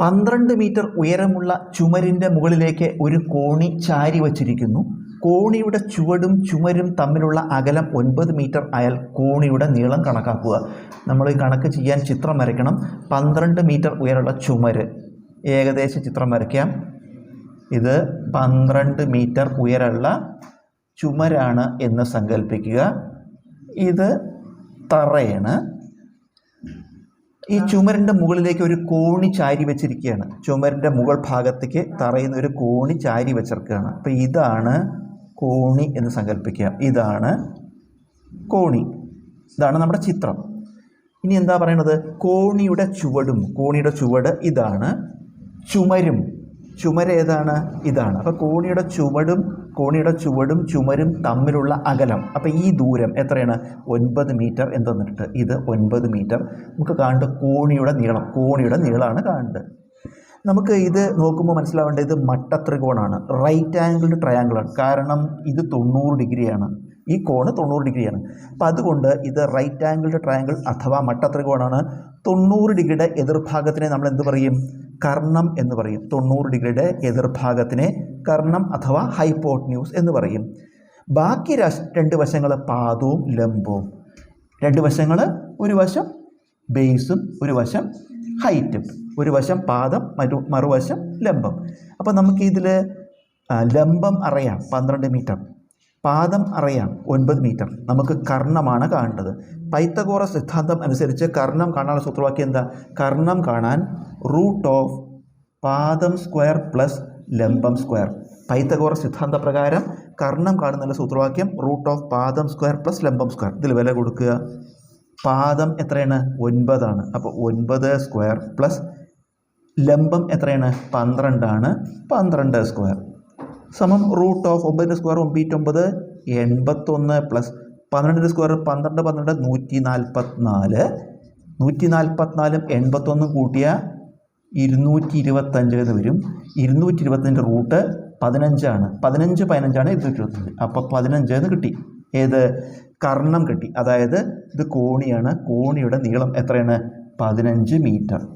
പന്ത്രണ്ട് മീറ്റർ ഉയരമുള്ള ചുമരിന്റെ മുകളിലേക്ക് ഒരു കോണി ചാരി വച്ചിരിക്കുന്നു. കോണിയുടെ ചുവടും ചുമരും തമ്മിലുള്ള അകലം ഒൻപത് മീറ്റർ ആയാൽ കോണിയുടെ നീളം കണക്കാക്കുക. നമ്മൾ ഈ കണക്ക് ചെയ്യാൻ ചിത്രം വരയ്ക്കണം. പന്ത്രണ്ട് മീറ്റർ ഉയരമുള്ള ചുമര്. ഏകദേശം ചിത്രം വരയ്ക്കാം. ഇത് പന്ത്രണ്ട് മീറ്റർ ഉയരമുള്ള ചുമരാണ് എന്ന് സങ്കല്പിക്കുക ഇത് തറയാണ്. ഈ ചുമരിന്റെ മുകളിലേക്ക് ഒരു കോണി ചാരി വെച്ചിരിക്കുകയാണ്. ചുമരിന്റെ മുകൾ ഭാഗത്തേക്ക് തറയുന്ന ഒരു കോണി ചാരി വെച്ചിരിക്കുകയാണ്. അപ്പോൾ ഇതാണ് കോണി എന്ന് സങ്കല്പിക്കുക. ഇതാണ് കോണി. ഇതാണ് നമ്മുടെ ചിത്രം. ഇനി എന്താ പറയണത്? കോണിയുടെ ചുവടും കോണിയുടെ ചുവട് ഇതാണ് ചുമരും. ചുമര് ഏതാണ്? ഇതാണ്. അപ്പോൾ കോണിയുടെ ചുവടും കോണിയുടെ ചുവടും ചുമരും തമ്മിലുള്ള അകലം. അപ്പോൾ ഈ ദൂരം എത്രയാണ്? ഒൻപത് മീറ്റർ എന്ന് തന്നിട്ട് ഇത് ഒൻപത് മീറ്റർ. നമുക്ക് കാണേണ്ടത് കോണിയുടെ നീളം കോണിയുടെ നീളമാണ് കാണേണ്ടത്. നമുക്ക് ഇത് നോക്കുമ്പോൾ മനസ്സിലാവേണ്ടത് ഇത് മട്ടത്രികോണാണ്. റൈറ്റ് ആംഗിൾഡ് ട്രയാങ്കിളാണ് കാരണം ഇത് തൊണ്ണൂറ് ഡിഗ്രിയാണ്. ഈ കോണ് തൊണ്ണൂറ് ഡിഗ്രിയാണ്. അപ്പം അതുകൊണ്ട് ഇത് റൈറ്റ് ആംഗിൾഡ് ട്രയാങ്കിൾ അഥവാ മട്ടത്രികോണാണ്. തൊണ്ണൂറ് ഡിഗ്രിയുടെ എതിർഭാഗത്തിനെ നമ്മൾ എന്ത് പറയും? കർണം എന്ന് പറയും. തൊണ്ണൂറ് ഡിഗ്രിയുടെ എതിർഭാഗത്തിനെ കർണം അഥവാ ഹൈപ്പോട്ന്യൂസ് എന്ന് പറയും. ബാക്കി രണ്ട് വശങ്ങൾ പാദവും ലംബവും. രണ്ട് വശങ്ങൾ ഒരു വശം ബേസും ഒരു വശം ഹൈറ്റും. ഒരു വശം പാദം മറ്റു മറുവശം ലംബം. അപ്പോൾ നമുക്കിതിൽ ലംബം അറിയാം പന്ത്രണ്ട് മീറ്റർ. പാദം അറിയാം ഒൻപത് മീറ്റർ. നമുക്ക് കർണമാണ് കാണേണ്ടത്. പൈത്തഗോറ സിദ്ധാന്തം അനുസരിച്ച് കർണം കാണാനുള്ള സൂത്രവാക്യം എന്താ? കർണം കാണാൻ റൂട്ട് ഓഫ് പാദം സ്ക്വയർ പ്ലസ് ലംബം സ്ക്വയർ. പൈത്തഗോറ സിദ്ധാന്ത പ്രകാരം കർണം കാണുന്നുള്ള സൂത്രവാക്യം റൂട്ട് ഓഫ് പാദം സ്ക്വയർ പ്ലസ് ലംബം സ്ക്വയർ. ഇതിൽ വില കൊടുക്കുക. പാദം എത്രയാണ്? ഒൻപതാണ്. അപ്പോൾ ഒൻപത് സ്ക്വയർ പ്ലസ് ലംബം എത്രയാണ്? പന്ത്രണ്ടാണ്. പന്ത്രണ്ട് സ്ക്വയർ. സമം റൂട്ട് ഓഫ് ഒമ്പതിന്റെ സ്ക്വയർ ഒമ്പത്തൊമ്പത് എൺപത്തൊന്ന് പ്ലസ് പന്ത്രണ്ടിന്റെ സ്ക്വയർ പന്ത്രണ്ട് പന്ത്രണ്ട് നൂറ്റി നാൽപ്പത്തിനാല് നൂറ്റി നാൽപ്പത്തിനാലും എൺപത്തൊന്നും കൂട്ടിയ ഇരുന്നൂറ്റി ഇരുപത്തഞ്ച് എന്ന് വരും. ഇരുന്നൂറ്റി ഇരുപത്തഞ്ചിന്റെ റൂട്ട് പതിനഞ്ചാണ്. പതിനഞ്ച് പതിനഞ്ചാണ് ഇരുന്നൂറ്റി ഇരുപത്തഞ്ച് അപ്പോൾ പതിനഞ്ച് എന്ന് കിട്ടി. ഏത്? കർണം കിട്ടി. അതായത് ഇത് കോണിയാണ്. കോണിയുടെ നീളം എത്രയാണ്? പതിനഞ്ച് മീറ്റർ.